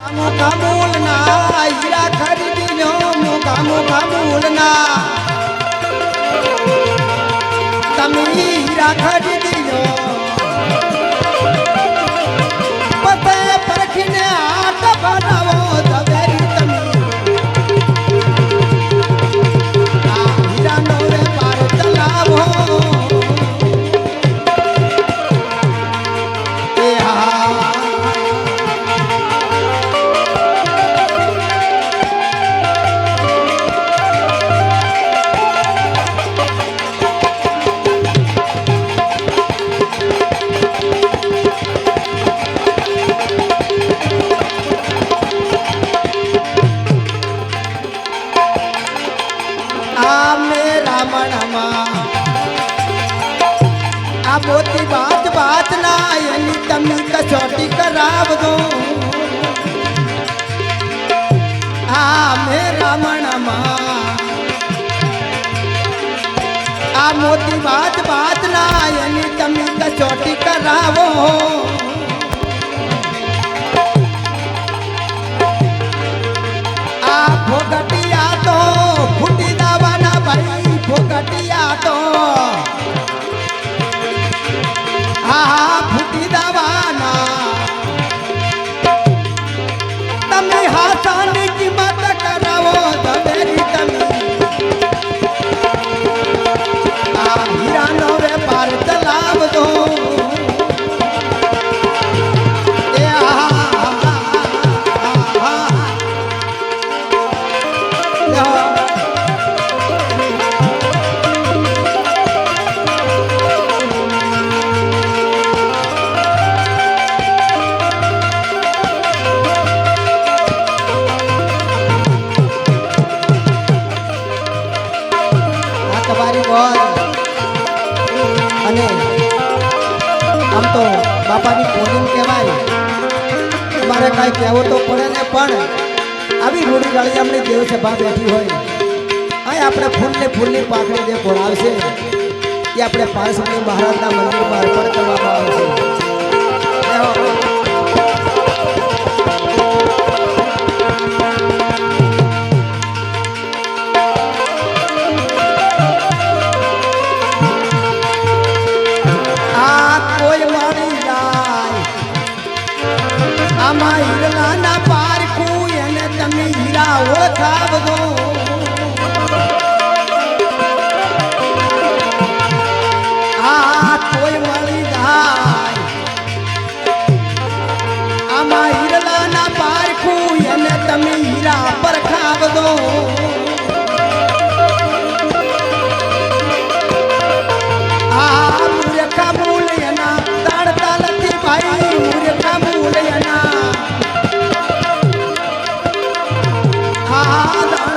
મોઘા મૂળના હીરા ખરીદી લો મોઘા મોઘા ખરીદી આ મોતી વાત વાત ના એની તમે કસોટી કરાવો. આ ફોગટિયા તો ફૂટી દાવાના ભાઈ ફોગટિયા તો. હા બાપાની પોલીમ કહેવાય મારે કાંઈ કહેવું તો પડે ને પણ આવી રૂડી ગાળી આપણી દેવ સભા બેઠી હોય. અહીં આપણે ફૂલને ફૂલની પાકડી જે ભોળાવશે એ આપણે પારસમણી મહારાજના મંદિરમાં અર્પણ કરવામાં આવશે આમાં હીરલાના પારખું એને તમે હીરા ઓળખાવજો આ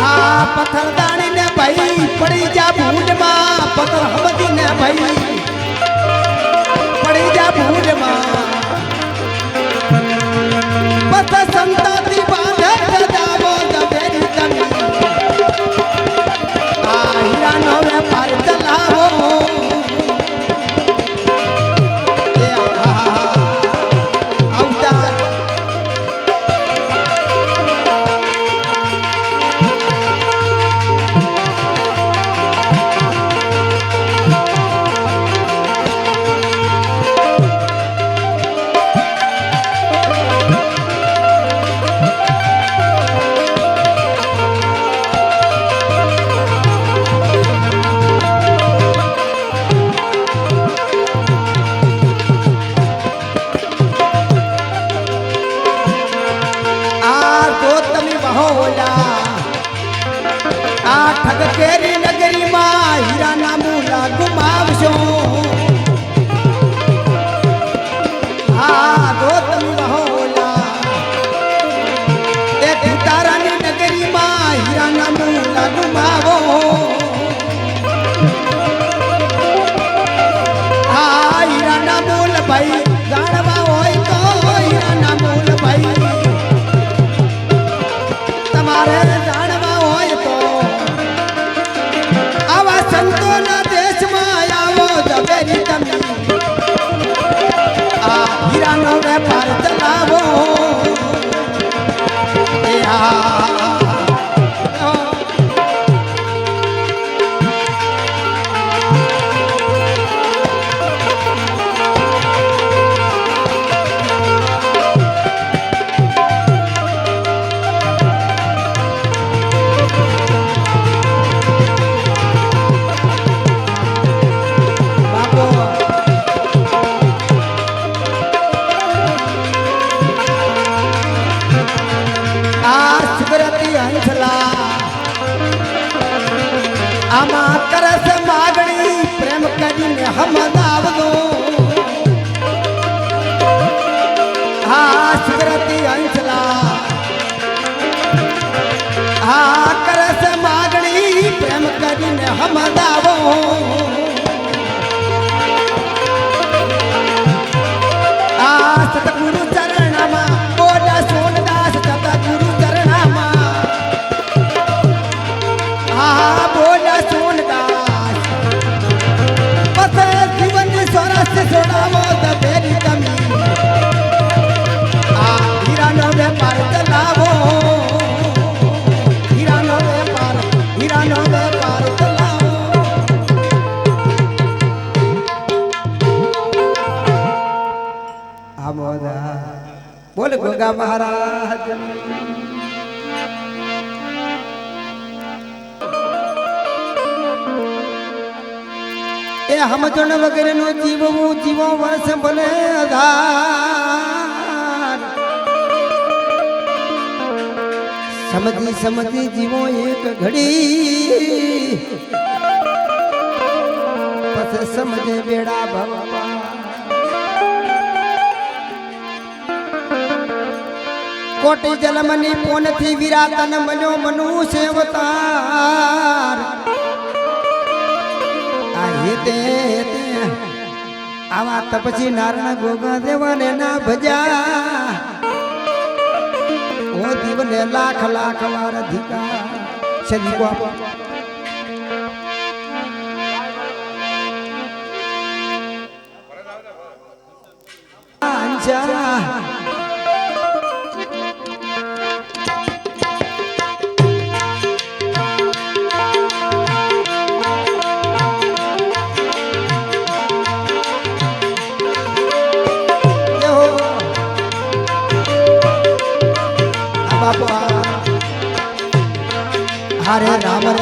આ પથ્થરદાણી ને ભાઈ પડી જા ભૂંડમાં પથ્થર હમદી ને ભાઈ સુરતી અંગ ગયા મહારાજ એ સમજણ વગેરેનો જીવવું જીવો વર્ષ ભલે આધાર સમજી સમજી જીવો એક ઘડી પછી સમજે બેડા ભવા કોટી જલમની પોનથી વિરાતન મનો મનુ સેવતાર આ હેતે હેતે આવા તપસી નારના ગોગા દેવાને ના ભજા ઓ દીવને લાખ લાખ વાર અધિકાર. શરીર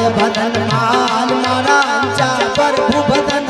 ભદન માલ મારા અંચા પ્રભુ ભદન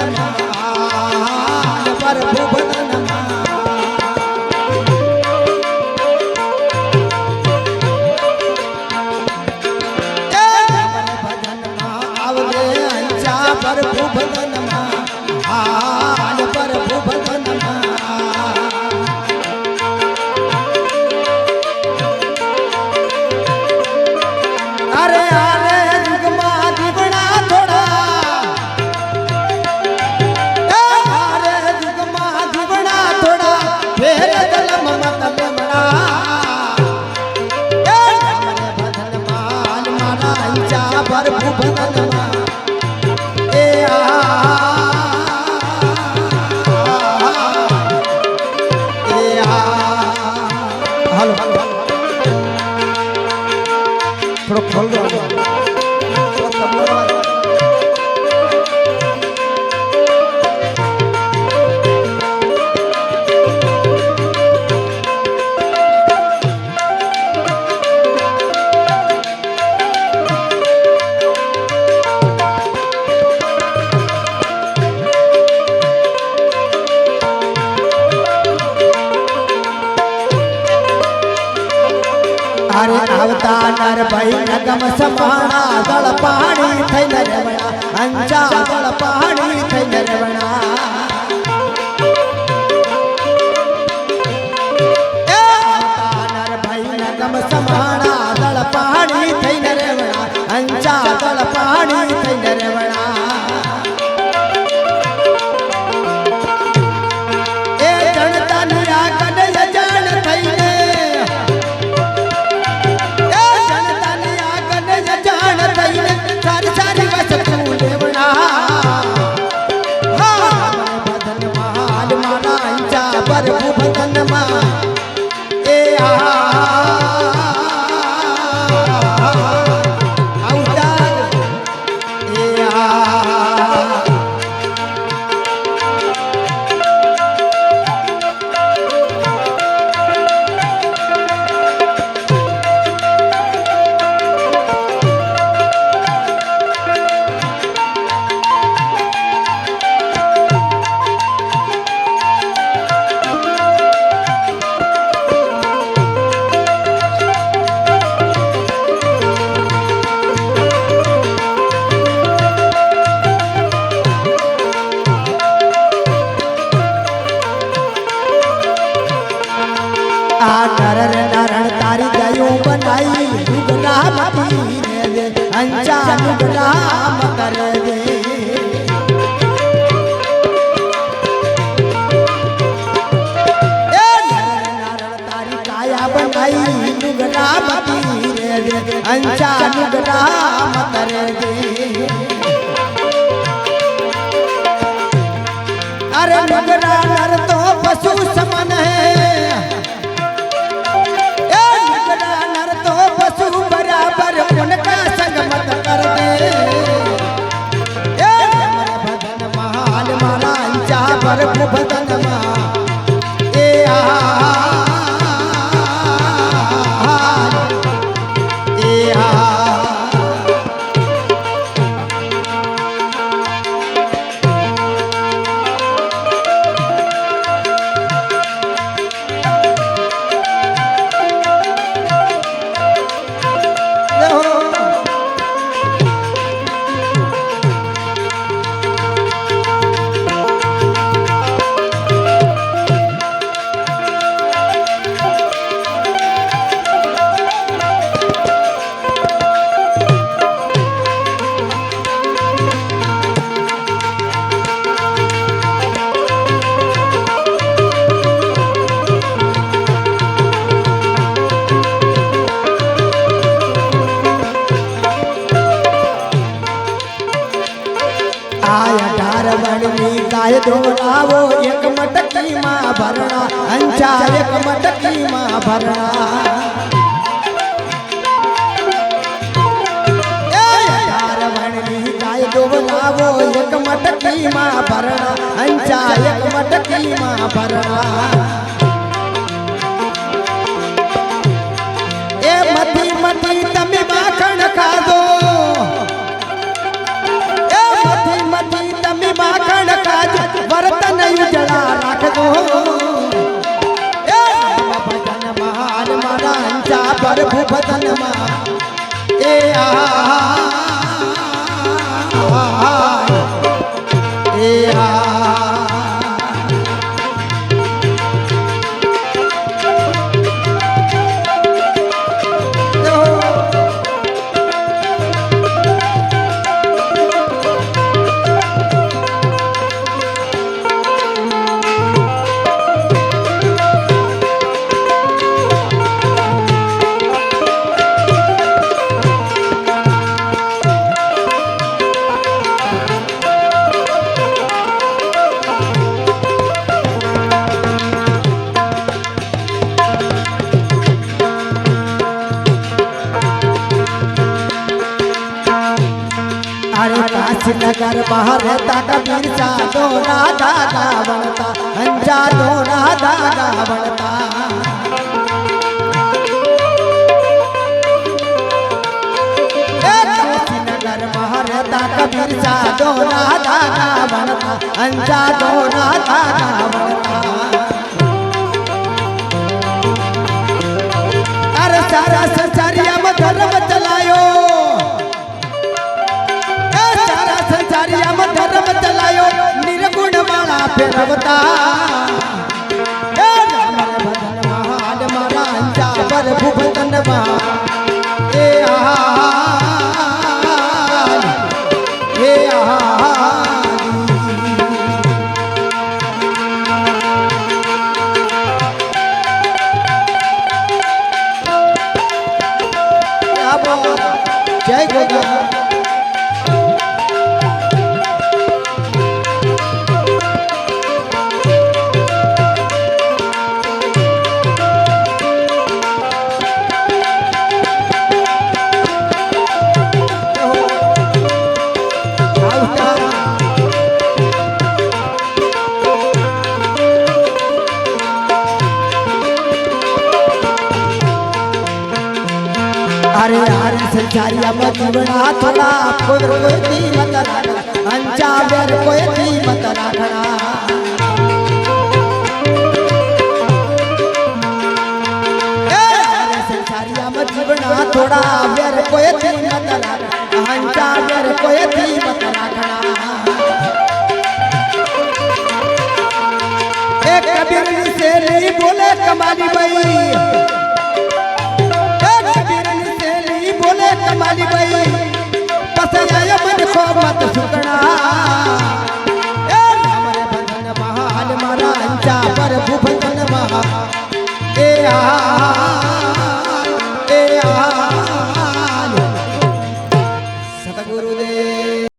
না ભાઈ દુગના પીને દે અંચા દુગના મકર દે અંચા દુગના મકર દે અરે મગરા નર તો પશુ વણની ગાય ધોળાવો એક મટકીમાં ભરણા અંચા એક ભરણા. અઢાર વણની ગાય ધોળાવો એક મટકીમાં ભરણા અંચા એક મટકીમાં ભરણા. પર पहरता कबीर सा दो राधा दा बनता, हंजा दो राधा दा बनता कबीर सा राधा दा बनता, हंजा दो राधा दा बनता। अरे सरस सरियम धर्म ચલાયો નિર્ગુણ માળા ફેરવતા. એ રામ જીવણા થોડા દી મત રાખણા અંચા બેર કોઈ દી મત રાખણા થોડા બેર કોઈ મત રાખણા બોલે કમાલી ભાઈ મારી ભાઈ. પસયા મન કો મત સુકણા એ અમારે ભજન મહાન મારા અંચા પર ભુભજન મહા. એ આ